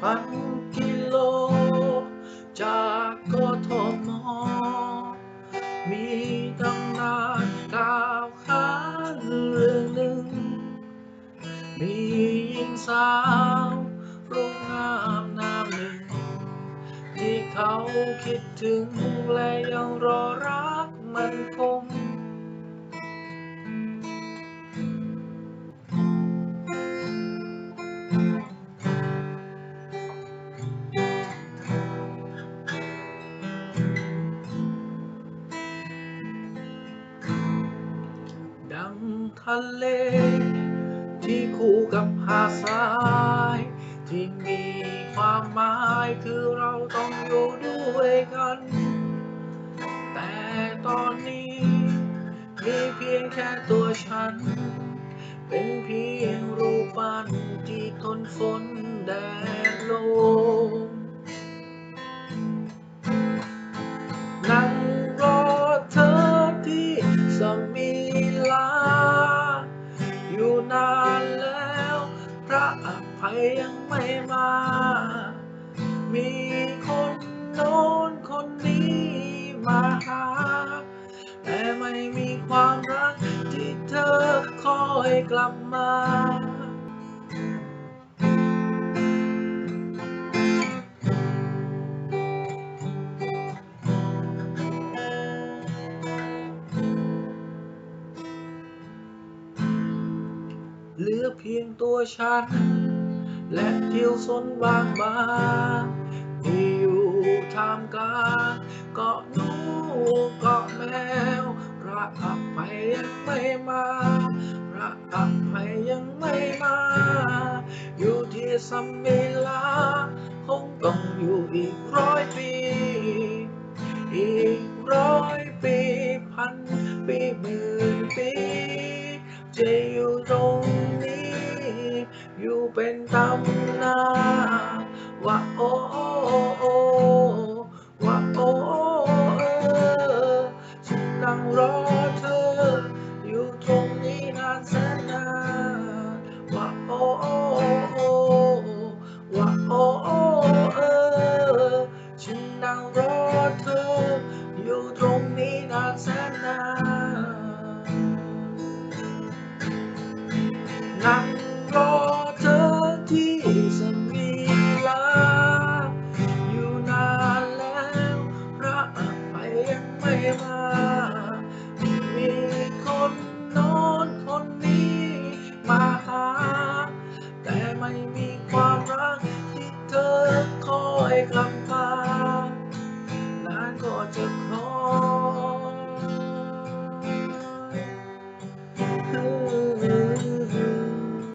พันกิโล จากกทม มีตำนานกล่าวขานเรื่องหนึ่ง มีหญิงสาวรูปงามนามหนึ่ง ที่เขาคิดถึงและยังรอรัก ทะเล ที่คู่กับหาดทราย ที่มีความหมายคือเราต้องอยู่ด้วยกัน แต่ตอนนี้ มีเพียงแค่ตัวฉัน เป็นเพียงรูปปั้นที่ทนฝนแดด นานแล้ว พระอภัยยังไม่มา มีคนโน้นคนนี้มาหา แต่ไม่มีความรักที่เธอคอยกลับมา เหลือเพียงตัวฉัน และทิวสนบางบางที่อยู่ท่ามกลางเกาะนูเกาะแมวพระอภัยยังไม่มาพระอภัยยังไม่มา อยู่ที่สัมมิลาคงต้องอยู่อีกร้อยปี อีกร้อยปีพันปีหมื่นปีจะอยู่ตรง เป็นตำนานว่าโอ้โอว่าโอ้เออฉันนั่งรอเธอ อยู่ตรงนี้นานแสน Bye.